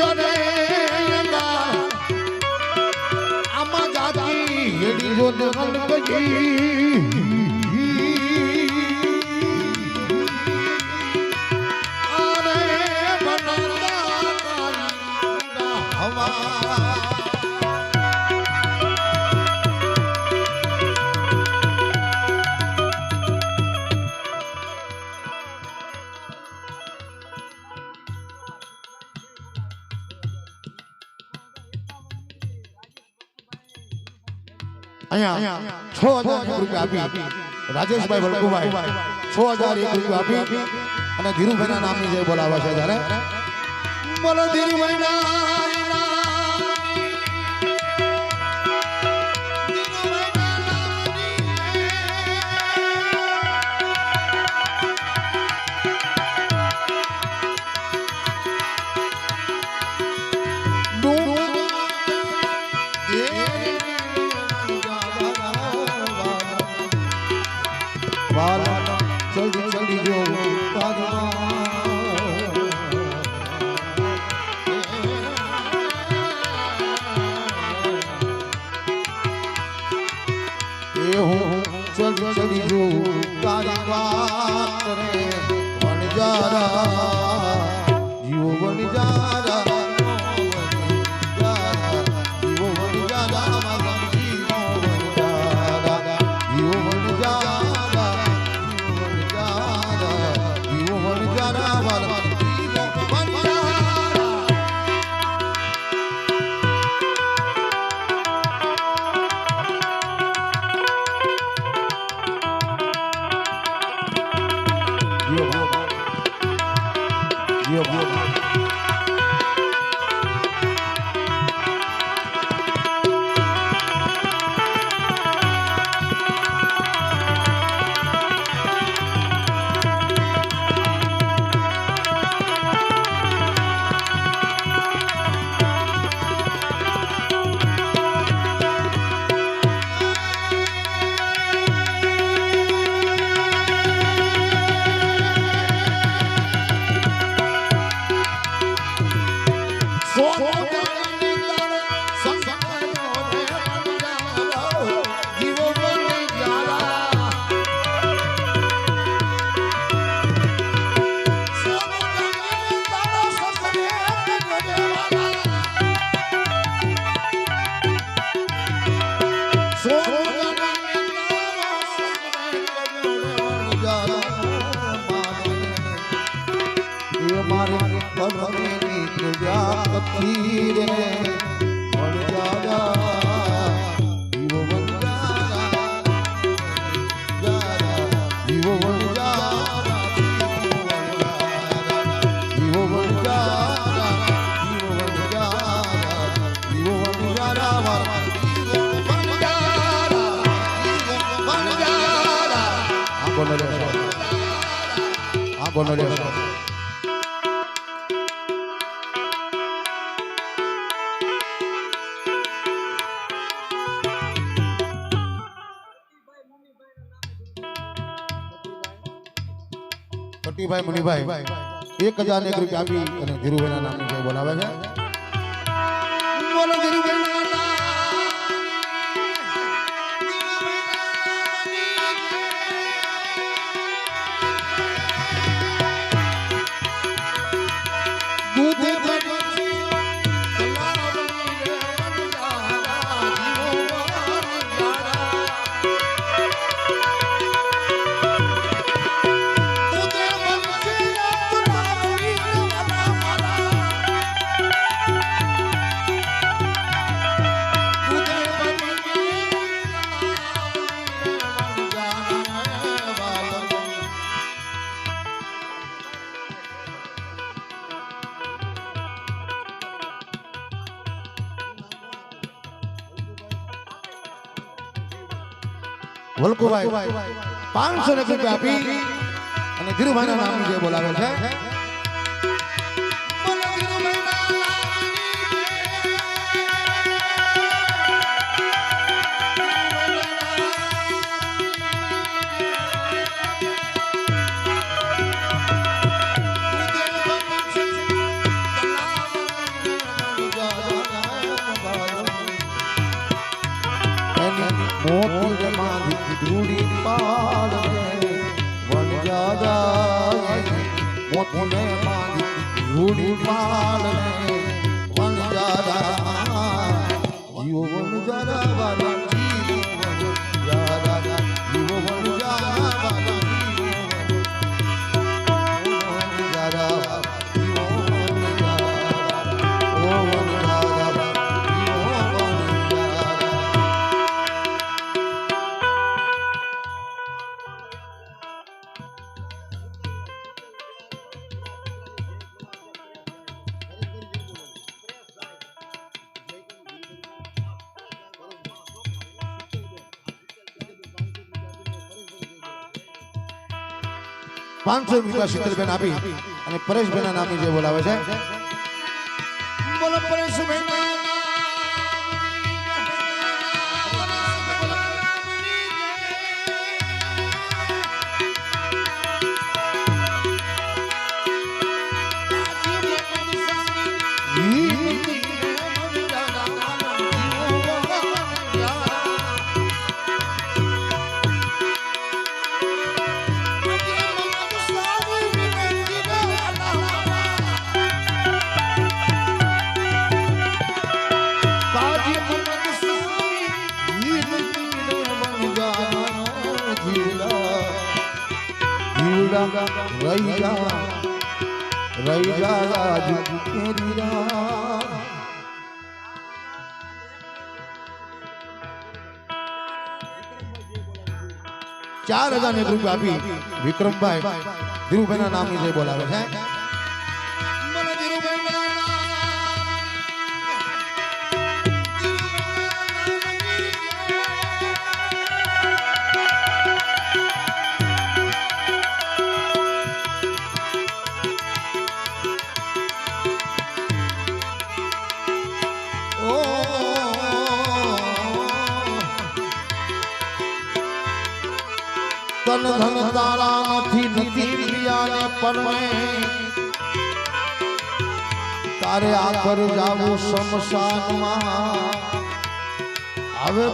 ખાન જરે આમાં જાતી હેડી જો દગલ છ હજાર રૂપિયા આપી. રાજેશભાઈ વલ્કુભાઈ છ હજાર એક રૂપિયા આપી. અને ધીરુભાઈના નામની જે બોલાવે છે ત્યારે બોલો ધીરુભાઈના જલ્દી જલ્દી જો. એ હું જલ્દી જલ્દી જો. વણજારા જીવો પ્રજાપતિ રે વણજારા જીવો કટીભાઈ મુનિભાઈ. એક હજાર એક રૂપિયા આપી અને ધીરુભાઈના નામની બોલાવે છે. વલ્કુભાઈ પાંચસો રૂપિયા આપી અને ધીરુભાઈના નામ જે બોલાવે છે. ધૂળી પાડે પાંચસો રૂપિયા શીતલબેન આપી અને પરેશભાઈના નામે જે બોલાવે છે. રહી જા રહી જા રાજુ તેરી રાહ. ચાર હજાર ને રૂપિયા આપી વિક્રમભાઈ ધીરુભાઈના નામની જે બોલાવે છે તારે આખર જાવું શમશાનમાં. હવે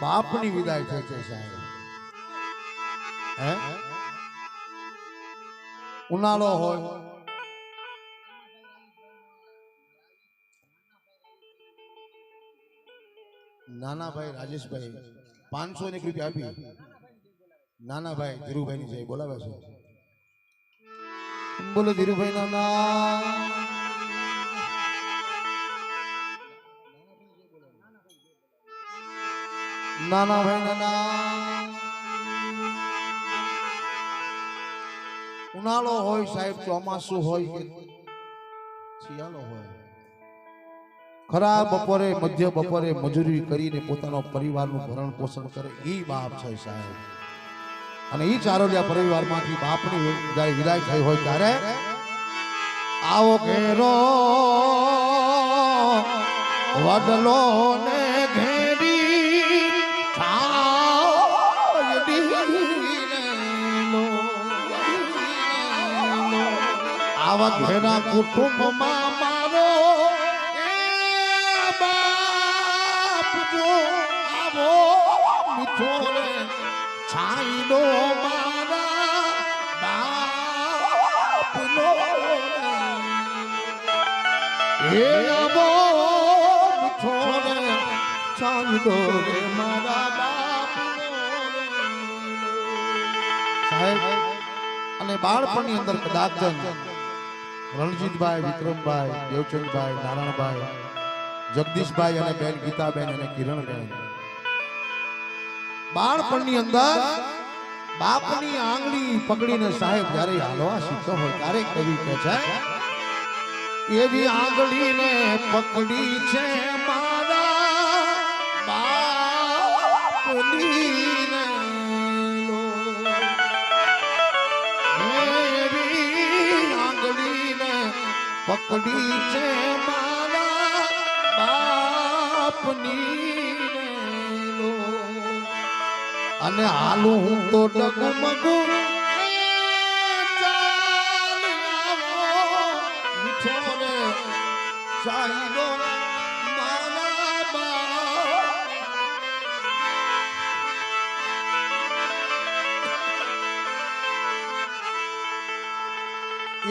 બાપની વિદાય થઈ સાહેબ. હે? ઉનાળો હોય નાના ભાઈ રાજેશભાઈ પાંચસો એક રૂપિયા આપી. નાના ભાઈ ધીરુભાઈ ની જય બોલાવે છે. બોલો, ધીરુભાઈ નાના. નાનાભાઈ નાના. ઉનાળો હોય સાહેબ, ચોમાસું હોય શિયાળો હોય. ખરા બપોરે, મધ્ય બપોરે મજૂરી કરીને પોતાનો પરિવારનું ભરણ પોષણ કરે એ બાપ છે સાહેબ. અને એ ચારોલિયા પરિવારમાંથી બાપની જ્યારે વિદાય થઈ હોય ત્યારે આવો ઘેરો વડલો ને ઘેરી આવા ઘેરા કુટુંબમાં છાંયડો મારા બાપનો. અને બાળપણની અંદર કદાચ રણજીતભાઈ, વિક્રમભાઈ, દેવચંદભાઈ, નારાયણભાઈ, જગદીશભાઈ અને બેન ગીતાબેન અને કિરણબેન બાળપણની અંદર બાપની આંગળી પકડીને સાહેબ જ્યારે હાલવા શીખતો હોય ત્યારે કવિ કહે છે, એવી આંગળીને પકડી છે મારા બાપની પકડી છે મારા બાપની અને હાલું હું તો ડગમગુ. ચાહીનો મારા મારા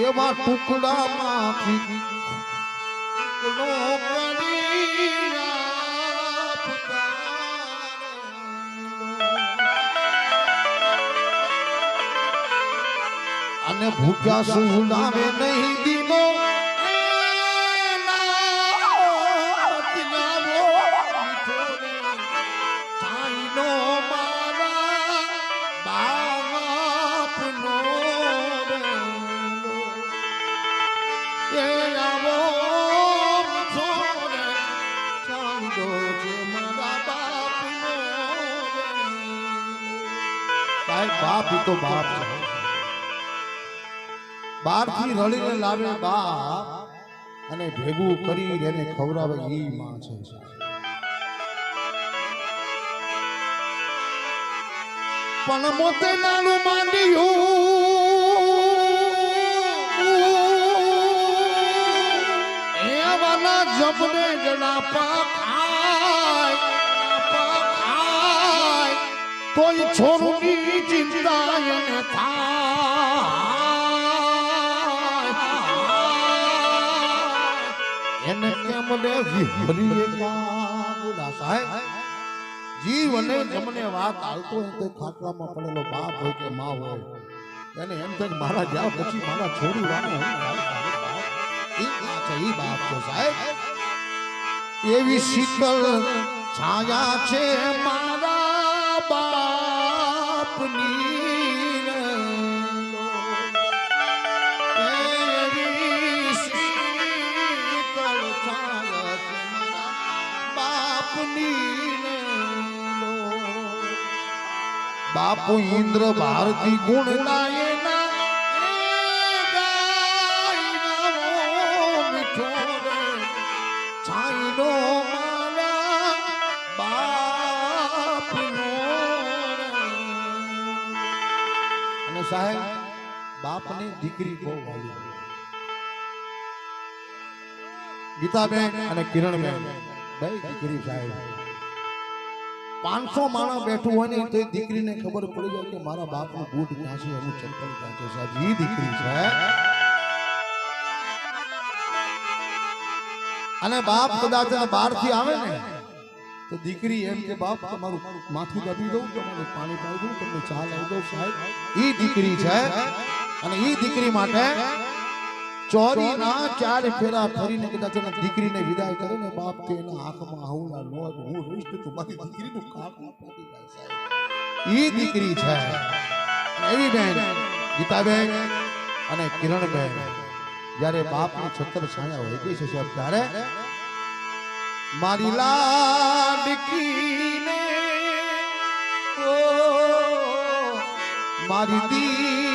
એવા ટુકડામાંથી નો કરી અને ભૂખ્યા સુલાવે નહીં દીનો બાપ ઈ તો બાપ છે બહારથી રળીને લાવે બાપ અને ભેગું કરી એને ખવડાવે એ માં છે. પણ મોતે નાનું માંડ્યું. એવાના જબને જણા પાખાય પાખાય કોઈ છોરુની ચિંતા થાય. એને કેમ ને વિહરીએ કાબુલા સાહેબ, જીવ જમને વાત હાલતો હોય તો ખાટલામાં પડેલો બાપ હોય કે માં હોય, એને એમ થાય મારા જ્યાં પછી મારા છોડી વાનો ઈ બાપ છે સાહેબ. એવી શીતળ છાયા છે મારા બાપની. બાપુ ઇન્દ્ર ભારતી ગુણ અને સાહેબ, બાપની દીકરી બહુ વાલી ગીતાબેન અને કિરણબેન, બે દીકરી સાહેબ. પાંચસો માણસ બેઠું હોય ને તો દીકરીને ખબર પડી જાય કે મારા બાપનું બૂટ ક્યાં છે, એનું ચંપલ ક્યાં સાહેબ? એ દીકરી છે. અને બાપ કદાચ બહારથી આવે ને, તો દીકરી એમ કે, બાપ, તમારું માથું દબી દઉં, તમારે પાણી પાઈ દઉં, તમને ચા લાવી દઉં સાહેબ. એ દીકરી છે. અને એ દીકરી માટે ચોરી ના ચાર ફેરા ફરીને કદાચ એના દીકરીને વિદાય કરે ને બાપ કે એના આંખમાં આવું ના નો હું રહીશ તો તમારી દીકરીનું કાકું ફાટી જાય સાહેબ. ઈ દીકરી છે. એવી બેન ગીતાબેન અને કિરણબેન. જ્યારે બાપની છત્ર છાયા હોય ગઈ છે સાહેબ ત્યારે મારી લાડકીને ઓ મારી દી